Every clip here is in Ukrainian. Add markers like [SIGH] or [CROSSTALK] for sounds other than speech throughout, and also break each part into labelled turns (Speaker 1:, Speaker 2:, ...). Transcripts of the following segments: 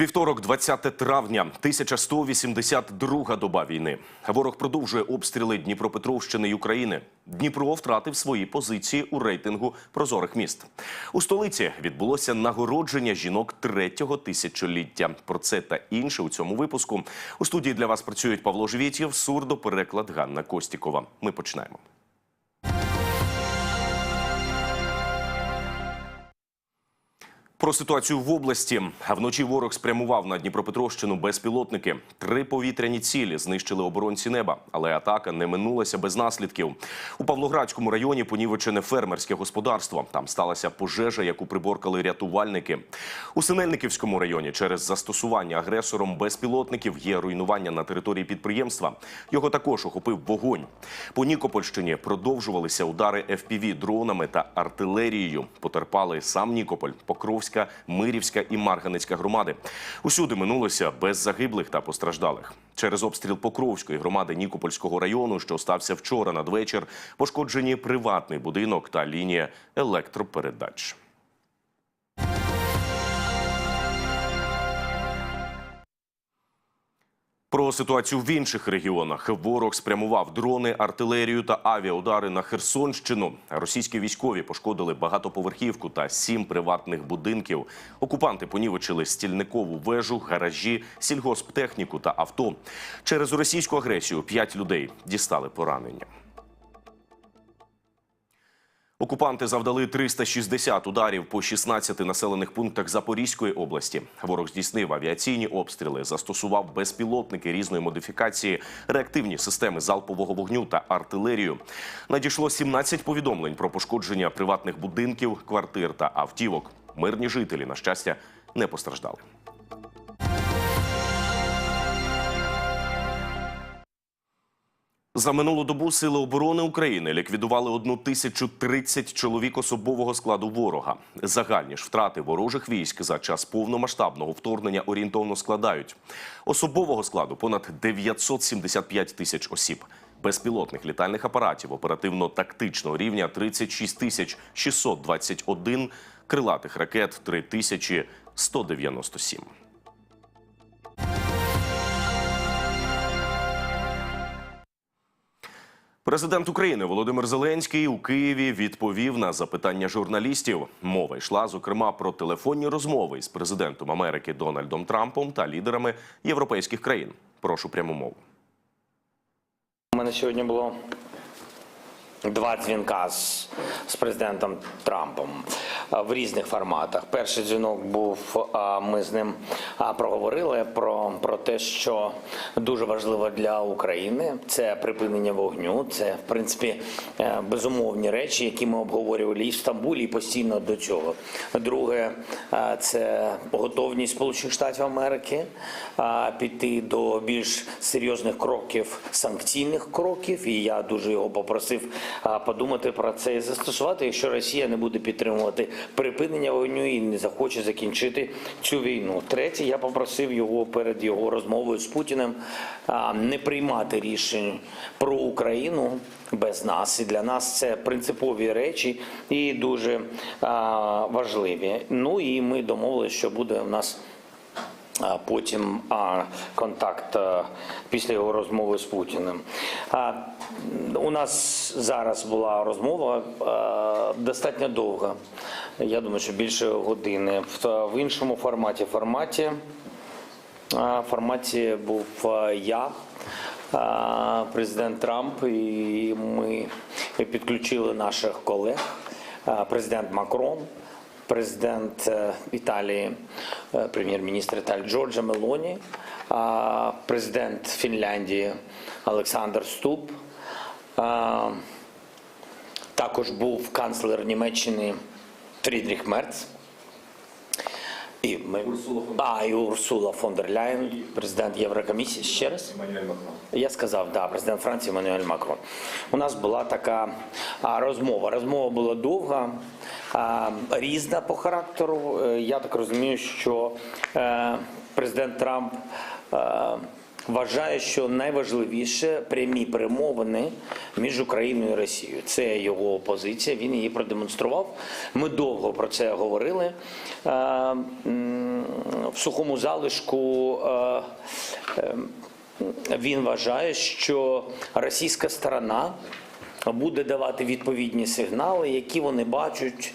Speaker 1: Вівторок, 20 травня, 1182 доба війни. Ворог продовжує обстріли Дніпропетровщини й України. Дніпро втратив свої позиції у рейтингу прозорих міст. У столиці відбулося нагородження жінок третього тисячоліття. Про це та інше у цьому випуску. У студії для вас працюють Павло Живєтєв, сурдопереклад Ганна Костікова. Ми починаємо. Про ситуацію в області вночі ворог спрямував на Дніпропетровщину безпілотники. Три повітряні цілі знищили оборонці неба, але атака не минулася без наслідків. У Павлоградському районі понівечене фермерське господарство. Там сталася пожежа, яку приборкали рятувальники. У Синельниківському районі через застосування агресором безпілотників є руйнування на території підприємства. Його також охопив вогонь. По Нікопольщині продовжувалися удари FPV дронами та артилерією. Потерпали сам Нікополь, Покровська, Мирівська і Марганецька громади. Усюди минулося без загиблих та постраждалих. Через обстріл Покровської громади Нікопольського району, що стався вчора надвечір, пошкоджені приватний будинок та лінія електропередач. Про ситуацію в інших регіонах ворог спрямував дрони, артилерію та авіаудари на Херсонщину. Російські військові пошкодили багатоповерхівку та сім приватних будинків. Окупанти понівечили стільникову вежу, гаражі, сільгосптехніку та авто. Через російську агресію п'ять людей дістали поранення. Окупанти завдали 360 ударів по 16 населених пунктах Запорізької області. Ворог здійснив авіаційні обстріли, застосував безпілотники різної модифікації, реактивні системи залпового вогню та артилерію. Надійшло 17 повідомлень про пошкодження приватних будинків, квартир та автівок. Мирні жителі, на щастя, не постраждали. За минулу добу Сили оборони України ліквідували 1030 чоловік особового складу ворога. Загальні ж втрати ворожих військ за час повномасштабного вторгнення орієнтовно складають особового складу понад 975 тисяч осіб. Безпілотних літальних апаратів оперативно-тактичного рівня 36 тисяч 621, крилатих ракет 3197. Президент України Володимир Зеленський у Києві відповів на запитання журналістів. Мова йшла зокрема про телефонні розмови з президентом Америки Дональдом Трампом та лідерами європейських країн. Прошу пряму мову.
Speaker 2: У мене сьогодні було два дзвінка з, з президентом Трампом в різних форматах. Перший дзвінок був, ми з ним проговорили про, про те, що дуже важливо для України. Це припинення вогню. Це, в принципі, е, безумовні речі, які ми обговорювали і в Стамбулі, і постійно до цього. Друге, це готовність Сполучених Штатів Америки піти до більш серйозних кроків, санкційних кроків. І я дуже його попросив подумати про це і застосувати, якщо Росія не буде підтримувати припинення вогню і не захоче закінчити цю війну. Третє, я попросив його перед його розмовою з Путіним не приймати рішень про Україну без нас. І для нас це принципові речі і дуже важливі. Ну і ми домовилися, що буде в нас. Потім контакт а, після його розмови з Путіним. А, у нас зараз була розмова а, достатньо довга. Я думаю, що більше години. В, в іншому форматі форматі, форматі був я. Президент Трамп, і ми підключили наших колег, президент Макрон, президент е, Італії, е, прем'єр-міністр Італії Джорджа Мелоні, президент Фінляндії Олександр Ступ. Також був канцлер Німеччини Фрідріх Мерц. І ми... а, і Урсула фон дер Ляєн, президент Єврокомісії. Ще раз? Я сказав, да, президент Франції Мануель Макрон. У нас була така розмова. Розмова була довга, різна по характеру. Е, Я так розумію, що е, президент Трамп е, вважає, що найважливіше прямі перемовини між Україною і Росією. Це його позиція. Він її продемонстрував. Ми довго про це говорили. Е, В сухому залишку е, е, він вважає, що російська сторона буде давати відповідні сигнали, які вони бачать,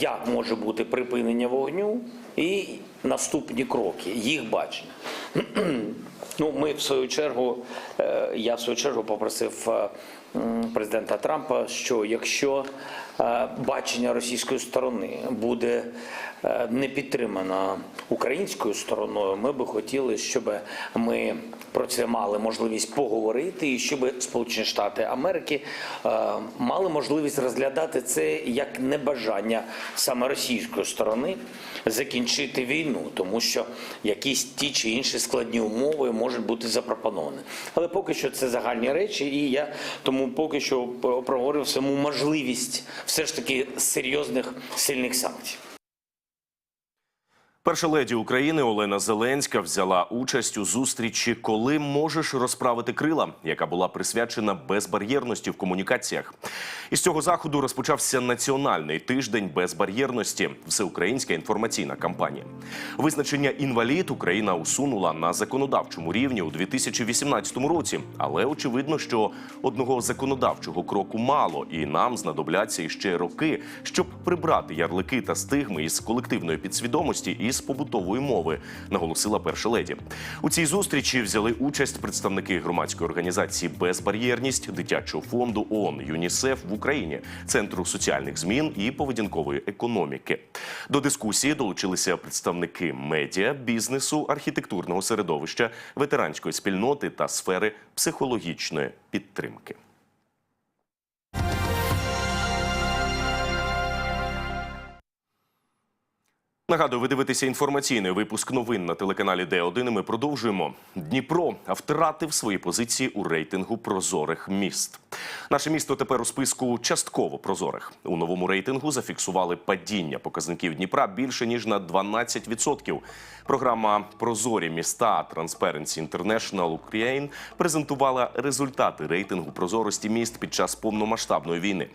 Speaker 2: як може бути припинення вогню і наступні кроки, їх бачення. Ну, ми в свою чергу, е, я в свою чергу попросив е, президента Трампа, що якщо бачення російської сторони буде е, не підтримано українською стороною, ми би хотіли, щоб ми про це мали можливість поговорити, і щоб Сполучені Штати Америки е, мали можливість розглядати це як небажання саме російської сторони закінчити війну, тому що якісь ті чи інші складні умови можуть бути запропоновані. Але поки що це загальні речі, і я тому поки що проговорив саму можливість все ж таки серйозних сильних санкцій.
Speaker 1: Перша леді України Олена Зеленська взяла участь у зустрічі Коли можеш розправити крила, яка була присвячена безбар'єрності в комунікаціях. Із цього заходу розпочався національний тиждень безбар'єрності, всеукраїнська інформаційна кампанія. Визначення інвалід Україна усунула на законодавчому рівні у 2018 році, але очевидно, що одного законодавчого кроку мало, і нам знадобляться іще роки, щоб прибрати ярлики та стигми із колективної підсвідомості і з побутової мови, наголосила перша леді. У цій зустрічі взяли участь представники громадської організації Безбар'єрність, дитячого фонду ООН ЮНІСЕФ в Україні, центру соціальних змін і поведінкової економіки. До дискусії долучилися представники медіа, бізнесу, архітектурного середовища, ветеранської спільноти та сфери психологічної підтримки. Нагадую, ви дивитеся інформаційний випуск новин на телеканалі Д1. і Ми продовжуємо. Дніпро втратив свої позиції у рейтингу прозорих міст. Наше місто тепер у списку частково прозорих. У новому рейтингу зафіксували падіння показників Дніпра більше ніж на 12%. Програма Прозорі міста Transparency International Ukraine презентувала результати рейтингу прозорості міст під час повномасштабної війни.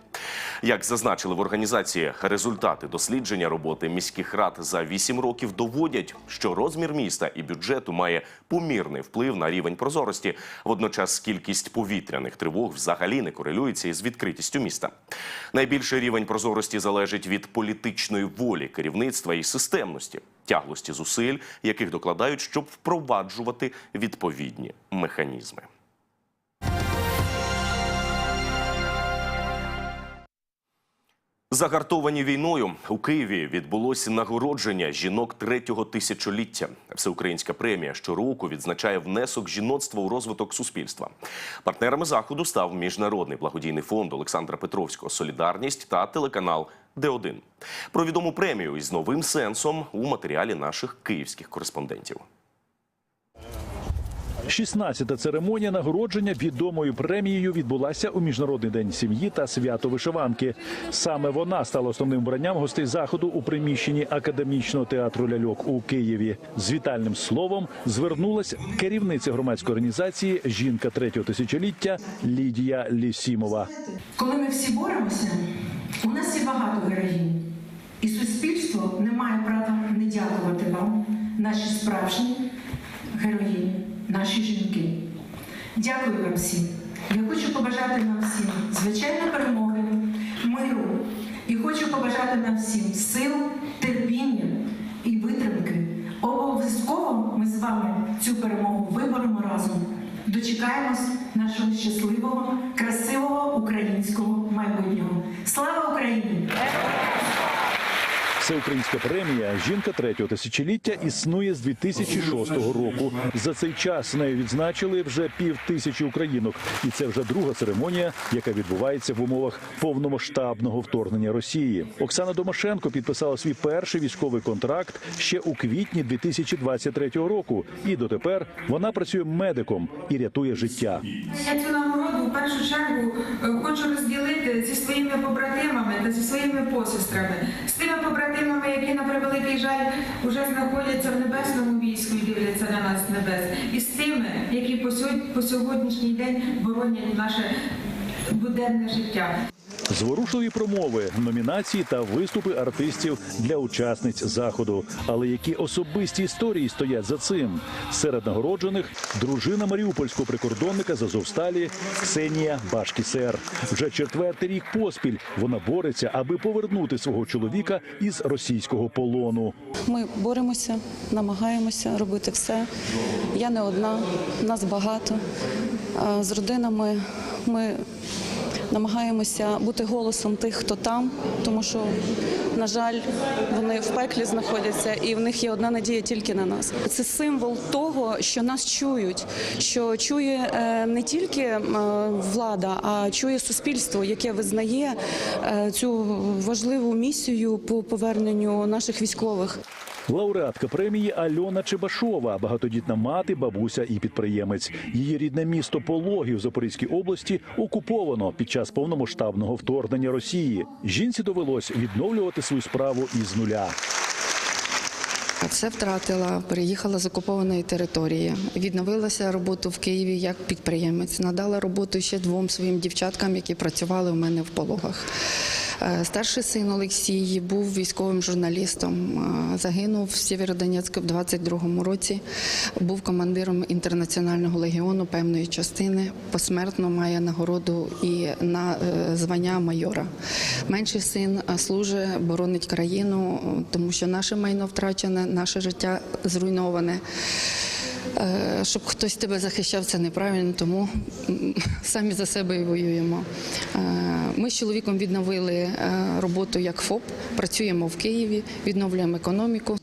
Speaker 1: Як зазначили в організації, результати дослідження роботи міських рад за 8 років доводять, що розмір міста і бюджету має помірний вплив на рівень прозорості. Водночас кількість повітряних тривог взагалі не корелюється із відкритістю міста. Найбільший рівень прозорості залежить від політичної волі керівництва і системності, тяглості зусиль, яких докладають, щоб впроваджувати відповідні механізми. Загартовані війною у Києві відбулося нагородження жінок третього тисячоліття. Всеукраїнська премія щороку відзначає внесок жіноцтва у розвиток суспільства. Партнерами заходу став міжнародний благодійний фонд Олександра Петровського Солідарність та телеканал Д1. Про відому премію із новим сенсом у матеріалі наших київських кореспондентів.
Speaker 3: 16-та церемонія нагородження відомою премією відбулася у міжнародний день сім'ї та свято вишиванки. Саме вона стала основним вбранням гостей заходу у приміщенні академічного театру ляльок у Києві. З вітальним словом звернулась керівниця громадської організації Жінка третього тисячоліття Лідія Лісімова.
Speaker 4: Коли ми всі боремося, у нас є багато героїнь. І суспільство не має права не дякувати вам, наші справжні героїні, наші жінки. Дякую вам всім. Я хочу побажати нам всім звичайної перемоги, миру. І хочу побажати нам всім сил, терпіння і витримки. Обов'язково ми з вами цю перемогу виборемо разом. Дочекаємось нашого щасливого, красивого українського майбутнього. Слава Україні!
Speaker 3: Всеукраїнська премія Жінка третього тисячоліття існує з 2006 року. За цей час нею відзначили вже пів тисячі українок, і це вже друга церемонія, яка відбувається в умовах повномасштабного вторгнення Росії. Оксана Домашенко підписала свій перший військовий контракт ще у квітні 2023 року. І дотепер вона працює медиком і рятує життя.
Speaker 5: Я цю нагороду в першу чергу е, хочу розділити зі своїми побратимами та зі своїми посестрами, з тими побратимами, які на превеликий жаль вже знаходяться в небесному війську і дивляться на нас з небес, і з тими, які по сьогоднішній день боронять наше буденне життя.
Speaker 3: Зворушливі промови, номінації та виступи артистів для учасниць заходу. Але які особисті історії стоять за цим? Серед нагороджених дружина маріупольського прикордонника з Азовсталі Ксенія Башкісер. Вже четвертий рік поспіль вона бореться, аби повернути свого чоловіка із російського полону.
Speaker 6: Ми боремося, намагаємося робити все. Я не одна, нас багато. З родинами ми намагаємося бути голосом тих, хто там, тому що, на жаль, вони в пеклі знаходяться, і в них є одна надія тільки на нас. Це символ того, що нас чують, що чує е, не тільки е, влада, а чує суспільство, яке визнає е, цю важливу місію по поверненню наших військових.
Speaker 3: Лауреатка премії Альона Чебашова, багатодітна мати, бабуся і підприємець. Її рідне місто Пологів Запорізькій області окуповано під час повномасштабного вторгнення Росії. Жінці довелось відновлювати свою справу із нуля.
Speaker 7: Все втратила, переїхала з окупованої території. Відновилася роботу в Києві як підприємець. Надала роботу ще двом своїм дівчаткам, які працювали у мене в пологах. Е, Старший син Олексій був військовим журналістом. Е, Загинув в Сєвєродонецьку в 22-му році. Був командиром інтернаціонального легіону певної частини. Посмертно має нагороду і на е, звання майора. Менший син служить, боронить країну, тому що наше майно втрачене, наше життя зруйноване. Е, Щоб хтось тебе захищав, це неправильно, тому [LAUGHS] самі за себе і воюємо. Е, Ми з чоловіком відновили е, роботу як ФОП, працюємо в Києві, відновлюємо економіку.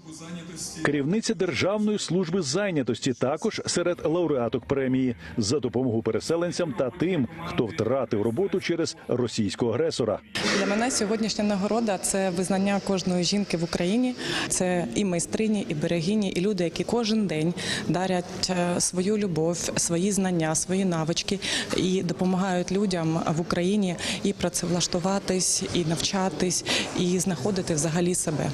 Speaker 3: Керівниця Державної служби зайнятості також серед лауреаток премії за допомогу переселенцям та тим, хто втратив роботу через російського агресора.
Speaker 8: Для мене сьогоднішня нагорода це визнання кожної жінки в Україні. Це і майстрині, і берегині, і люди, які кожен день дарять е, свою любов, свої знання, свої навички і допомагають людям в Україні і працевлаштуватись, і навчатись, і знаходити взагалі себе.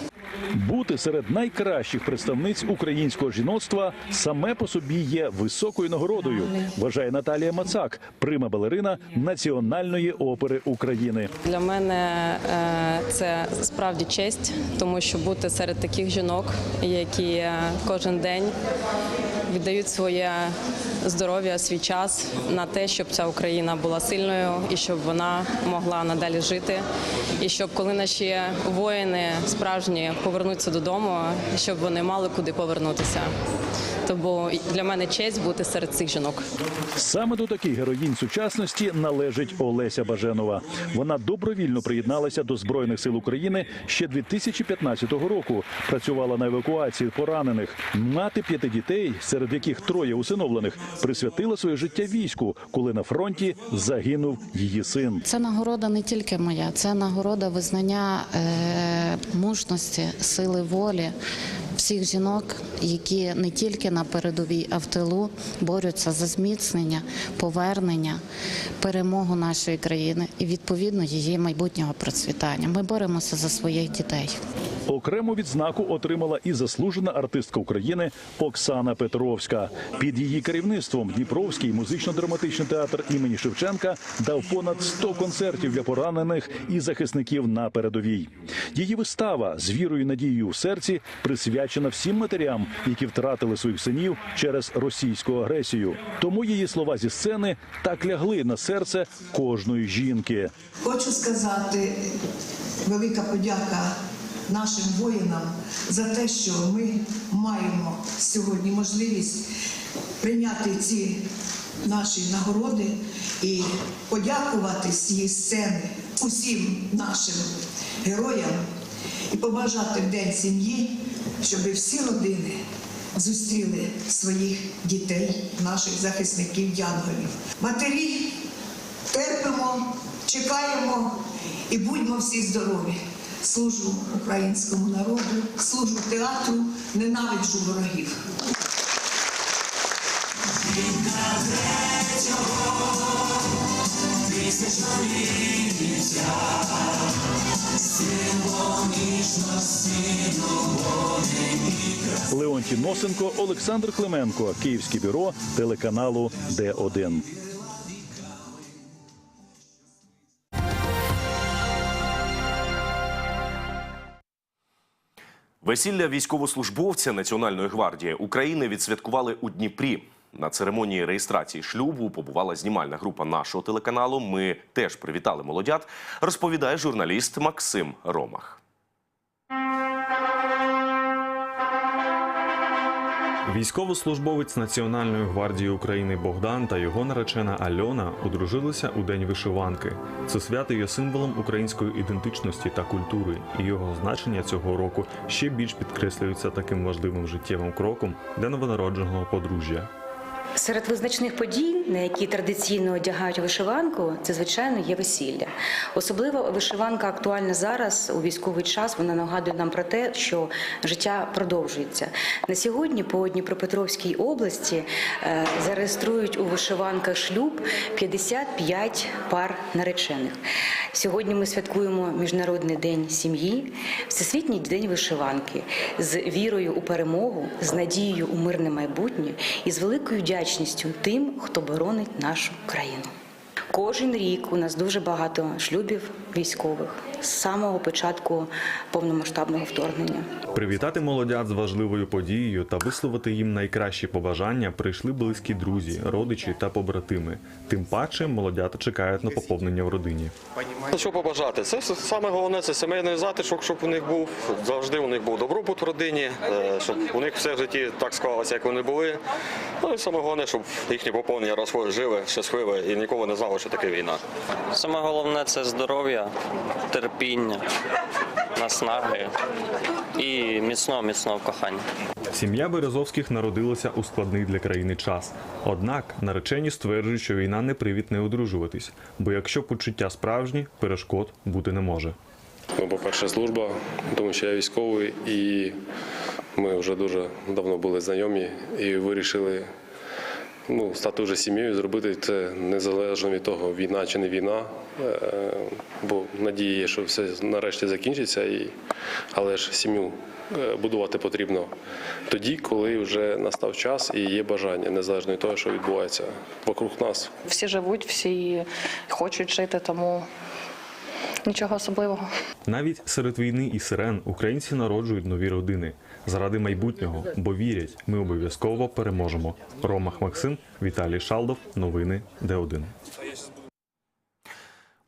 Speaker 3: Бути серед найкращих представниць українського жіноцтва саме по собі є високою нагородою. Вважає Наталія Мацак, прима балерина Національної опери України.
Speaker 9: Для мене е, це справді честь, тому що бути серед таких жінок, які е, кожен день віддають своє здоров'я, свій час на те, щоб ця Україна була сильною і щоб вона могла надалі жити. І щоб коли наші воїни справжні повернуться додому, щоб вони мали куди повернутися. Тому для мене честь бути серед цих жінок.
Speaker 3: Саме до таких героїнь сучасності належить Олеся Баженова. Вона добровільно приєдналася до збройних сил України ще 2015 року. Працювала на евакуації поранених. Мати п'яти дітей, серед яких троє усиновлених, присвятила своє життя війську, коли на фронті загинув її син.
Speaker 6: Це нагорода не тільки моя, це нагорода визнання е, мужності, сили волі всіх жінок, які не тільки на передовій, а в тилу борються за зміцнення, повернення, перемогу нашої країни і відповідно її майбутнього процвітання. Ми боремося за своїх дітей.
Speaker 3: Окрему відзнаку отримала і заслужена артистка України Оксана Петровська. Під її керівництвом Дніпровський музично-драматичний театр імені Шевченка дав понад 100 концертів для поранених і захисників на передовій. Її вистава з вірою надією в серці присвячена всім матерям, які втратили своїх синів через російську агресію. Тому її слова зі сцени так лягли на серце кожної жінки.
Speaker 10: Хочу сказати велика подяка нашим воїнам за те, що ми маємо сьогодні можливість прийняти ці наші нагороди і подякувати з цієї сцени усім нашим героям і побажати в День сім'ї, щоб всі родини зустріли своїх дітей, наших захисників янголів. Матері терпимо, чекаємо і будьмо всі здорові. Служу українському народу, служу театру, ненавиджу ворогів.
Speaker 3: Леонтій Носенко, Олександр Клименко, Київське бюро телеканалу Д1.
Speaker 1: Весілля військовослужбовця Національної гвардії України відсвяткували у Дніпрі. На церемонії реєстрації шлюбу побувала знімальна група нашого телеканалу. Ми теж привітали молодят. Розповідає журналіст Максим Ромах.
Speaker 11: Військовослужбовець Національної гвардії України Богдан та його наречена Альона одружилися у день вишиванки. Це свято є символом української ідентичності та культури, і його значення цього року ще більш підкреслюється таким важливим життєвим кроком для новонародженого подружжя.
Speaker 12: Серед визначних подій, на які традиційно одягають вишиванку, це звичайно є весілля. Особливо вишиванка актуальна зараз у військовий час. Вона нагадує нам про те, що життя продовжується. На сьогодні по Дніпропетровській області е, зареєструють у вишиванках шлюб 55 пар наречених. Сьогодні ми святкуємо Міжнародний день сім'ї, Всесвітній день вишиванки з вірою у перемогу, з надією у мирне майбутнє і з великою вдячністю тим, хто боронить нашу країну. Кожен рік у нас дуже багато шлюбів військових з самого початку повномасштабного вторгнення.
Speaker 11: Привітати молодят з важливою подією та висловити їм найкращі побажання прийшли близькі друзі, родичі та побратими. Тим паче молодята чекають на поповнення в родині.
Speaker 13: Ну, Що побажати? Це саме головне це сімейний затишок, щоб у них був завжди у них був добробут в родині, е, щоб у них все в житті так склалося, як вони були. Ну і саме головне, щоб їхнє поповнення росло живе, щасливе і ніколи не знало, що таке війна.
Speaker 14: Саме головне це здоров'я, терпіння, наснаги і міцного міцного кохання.
Speaker 11: Сім'я Березовських народилася у складний для країни час. Однак наречені стверджують, що війна не привід не одружуватись, бо якщо почуття справжні, перешкод бути не може.
Speaker 15: Ну, по-перше, служба, тому що я військовий, і ми вже дуже давно були знайомі і вирішили ну, стати вже сім'єю, зробити це незалежно від того, війна чи не війна. Е, Бо надія є, що все нарешті закінчиться, і... але ж сім'ю е, будувати потрібно тоді, коли вже настав час і є бажання, незалежно від того, що відбувається вокруг нас.
Speaker 7: Всі живуть, всі хочуть жити, тому нічого особливого.
Speaker 11: Навіть серед війни і сирен українці народжують нові родини заради майбутнього, бо вірять, ми обов'язково переможемо. Ромах Максим, Віталій Шалдов, новини Д1.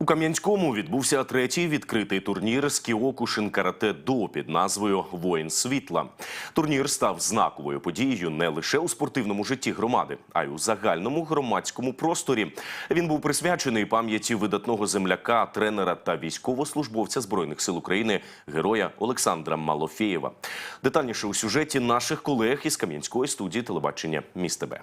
Speaker 1: У Кам'янському відбувся третій відкритий турнір з Кіокушин карате до під назвою Воїн світла. Турнір став знаковою подією не лише у спортивному житті громади, а й у загальному громадському просторі. Він був присвячений пам'яті видатного земляка, тренера та військовослужбовця збройних сил України, героя Олександра Малофєєва. Детальніше у сюжеті наших колег із Кам'янської студії телебачення Міст ТБ.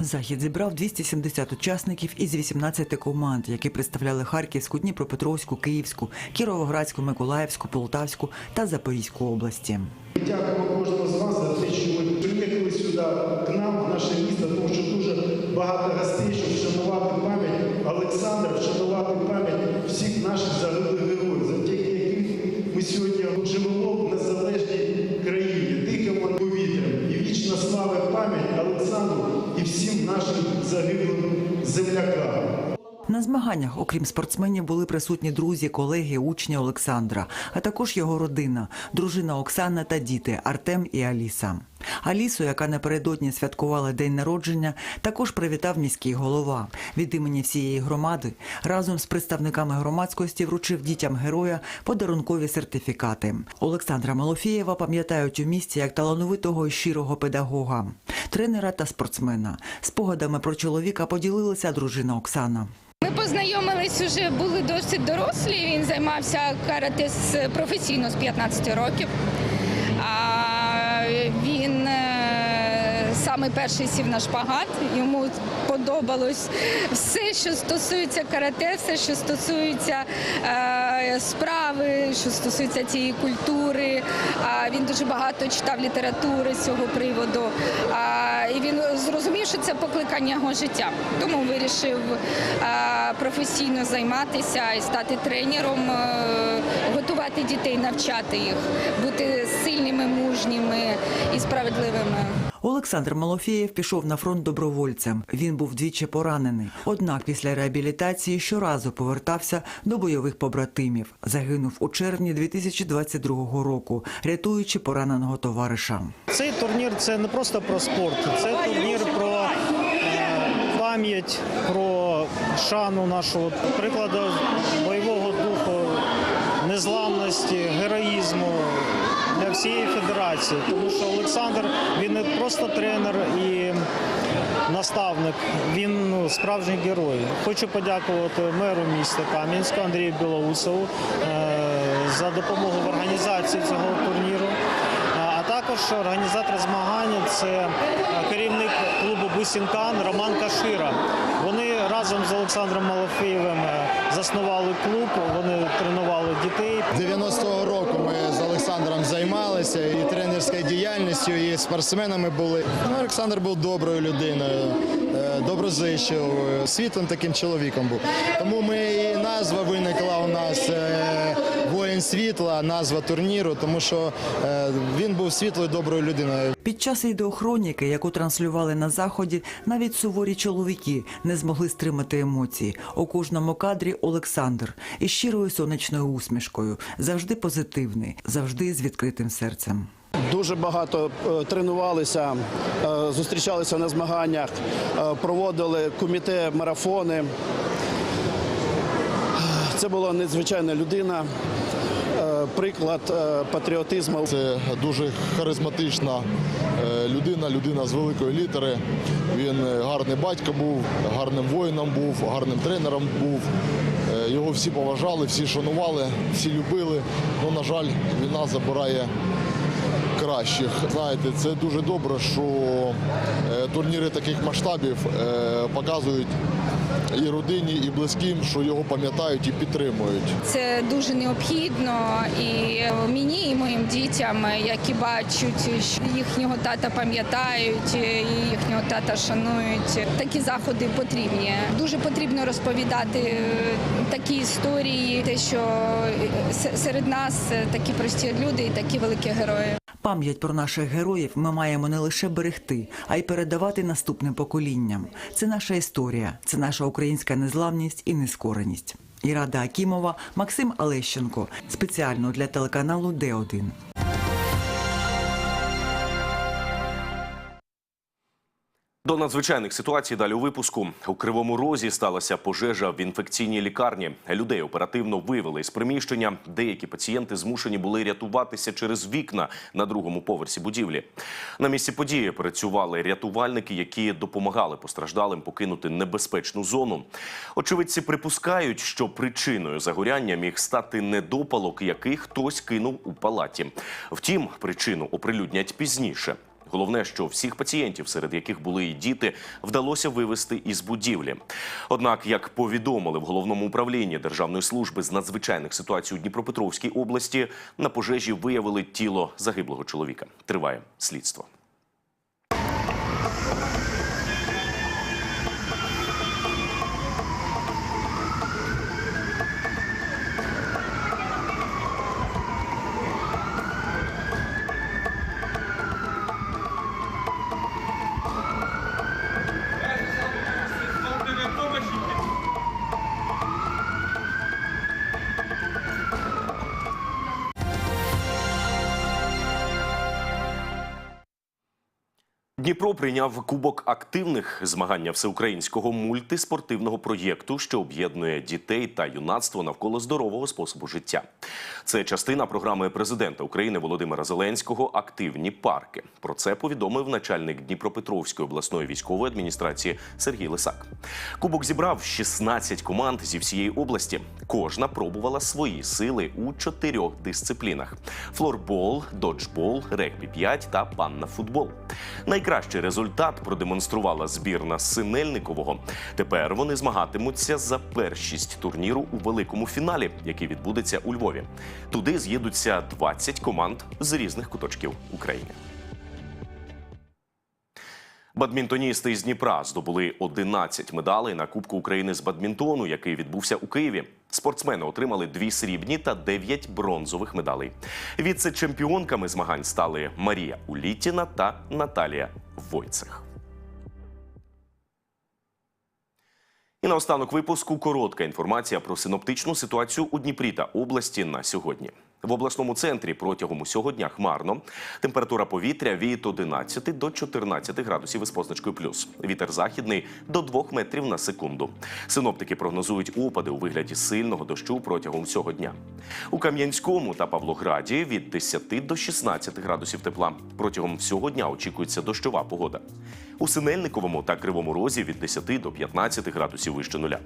Speaker 16: Захід зібрав 270 учасників із 18 команд, які представляли Харківську, Дніпропетровську, Київську, Кіровоградську, Миколаївську, Полтавську та Запорізьку області.
Speaker 17: Дякуємо кожному з вас за те, що ви приїхали сюди к нам, в наше місто, тому що дуже багато гостей, щоб вшанувати пам'ять Олександра, вшанувати пам'ять всіх наших загиблих героїв, за тих, яких ми сьогодні живемо в незалежній країні, дихаємо повітрям. І вічна слава і пам'ять Олександру і всім нашим загиблим землякам.
Speaker 16: На змаганнях, окрім спортсменів, були присутні друзі, колеги, учні Олександра, а також його родина, дружина Оксана та діти Артем і Аліса. Алісу, яка напередодні святкувала день народження, також привітав міський голова. Від імені всієї громади разом з представниками громадськості вручив дітям героя подарункові сертифікати. Олександра Малофєєва пам'ятають у місті як талановитого і щирого педагога, тренера та спортсмена. Спогадами про чоловіка поділилася дружина Оксана.
Speaker 18: Ми познайомились вже були досить дорослі. Він займався карате професійно з 15 років. Саме перший сів на шпагат. Йому подобалось все, що стосується карате, все, що стосується е, справи, що стосується цієї культури. А він дуже багато читав літератури з цього приводу. А, і він зрозумів, що це покликання його життя. Тому вирішив е, професійно займатися і стати тренером, е, готувати дітей, навчати їх, бути сильними, мужніми і справедливими.
Speaker 16: Олександр Малофєєв пішов на фронт добровольцем. Він був двічі поранений. Однак після реабілітації щоразу повертався до бойових побратимів. Загинув у червні 2022 року, рятуючи пораненого товариша.
Speaker 19: Цей турнір це не просто про спорт, це турнір про е, пам'ять, про шану нашого прикладу незламності, героїзму для всієї федерації. Тому що Олександр він не просто тренер і наставник, він ну, справжній герой. Хочу подякувати меру міста Кам'янська Андрію Білоусову е, за допомогу в організації цього турніру. А також організатор змагань це керівник клубу Бусінкан Роман Кашира. Вони разом з Олександром Малофеєвим е, заснували клуб, вони тренували дітей.
Speaker 20: 90-го року ми з Олександром займалися і тренерською діяльністю, і спортсменами були. Ну, Олександр був доброю людиною, е, доброзичливою, світлим таким чоловіком був. Тому ми і назва виникла у нас воїн світла, назва турніру, тому що е, він був світлою доброю людиною.
Speaker 16: Під час відеохроніки, яку транслювали на заході, навіть суворі чоловіки не змогли стримати емоції. У кожному кадрі Олександр із щирою сонячною усмішкою, завжди позитивний, завжди з відкритим серцем.
Speaker 21: Дуже багато е, тренувалися, е, зустрічалися на змаганнях, проводили куміте, марафони. Це була незвичайна людина, приклад е, патріотизму.
Speaker 22: Це дуже харизматична е, людина, людина з великої літери. Він е, гарний батько був, гарним воїном був, гарним тренером був. Його всі поважали, всі шанували, всі любили. Ну, на жаль, війна забирає кращих. Знаєте, це дуже добре, що турніри таких масштабів показують і родині, і близьким, що його пам'ятають і підтримують.
Speaker 18: Це дуже необхідно і мені, і моїм дітям, які бачать, що їхнього тата пам'ятають, і їхнього тата шанують. Такі заходи потрібні. Дуже потрібно розповідати е, такі історії, те, що е, серед нас е, такі прості люди і такі великі герої.
Speaker 16: Пам'ять про наших героїв ми маємо не лише берегти, а й передавати наступним поколінням. Це наша історія, це наша українська незламність і нескореність. Ірада Акімова, Максим Алещенко. Спеціально для телеканалу Д1.
Speaker 1: До надзвичайних ситуацій далі у випуску у кривому розі сталася пожежа в інфекційній лікарні. Людей оперативно вивели з приміщення. Деякі пацієнти змушені були рятуватися через вікна на другому поверсі будівлі. На місці події працювали рятувальники, які допомагали постраждалим покинути небезпечну зону. Очевидці припускають, що причиною загоряння міг стати недопалок, який хтось кинув у палаті. Втім, причину оприлюднять пізніше. Головне, що всіх пацієнтів, серед яких були і діти, вдалося вивести із будівлі. Однак, як повідомили в головному управлінні Державної служби з надзвичайних ситуацій у Дніпропетровській області, на пожежі виявили тіло загиблого чоловіка. Триває слідство. Дніпро прийняв кубок активних змагання всеукраїнського мультиспортивного проєкту, що об'єднує дітей та юнацтво навколо здорового способу життя. Це частина програми президента України Володимира Зеленського Активні парки. Про це повідомив начальник Дніпропетровської обласної військової адміністрації Сергій Лисак. Кубок зібрав 16 команд зі всієї області. Кожна пробувала свої сили у чотирьох дисциплінах: флорбол, доджбол, регбі 5 та панна футбол. Найкраще Найкращий результат продемонструвала збірна Синельникового. Тепер вони змагатимуться за першість турніру у великому фіналі, який відбудеться у Львові. Туди з'їдуться 20 команд з різних куточків України. Бадмінтоністи з Дніпра здобули 11 медалей на Кубку України з бадмінтону, який відбувся у Києві. Спортсмени отримали дві срібні та 9 бронзових медалей. Віце-чемпіонками змагань стали Марія Улітіна та Наталія Войцех. І на останок випуску коротка інформація про синоптичну ситуацію у Дніпрі та області на сьогодні. В обласному центрі протягом усього дня хмарно. Температура повітря від 11 до 14 градусів із позначкою плюс. Вітер західний до 2 метрів на секунду. Синоптики прогнозують опади у вигляді сильного дощу протягом всього дня. У Кам'янському та Павлограді від 10 до 16 градусів тепла. Протягом всього дня очікується дощова погода. У Синельниковому та Кривому Розі від 10 до 15 градусів вище нуля.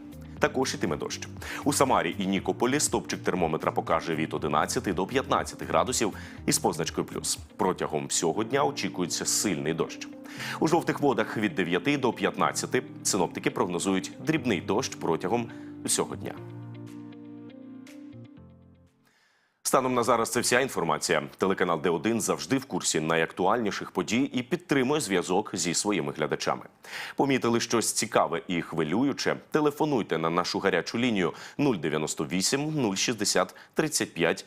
Speaker 1: Також ітиме дощ. У Самарі і Нікополі стопчик термометра покаже від 11 до 15 градусів із позначкою плюс. Протягом всього дня очікується сильний дощ. У жовтих водах від 9 до 15 синоптики прогнозують дрібний дощ протягом всього дня. Станом на зараз це вся інформація. Телеканал Д1 завжди в курсі найактуальніших подій і підтримує зв'язок зі своїми глядачами. Помітили щось цікаве і хвилююче? Телефонуйте на нашу гарячу лінію 098 060 35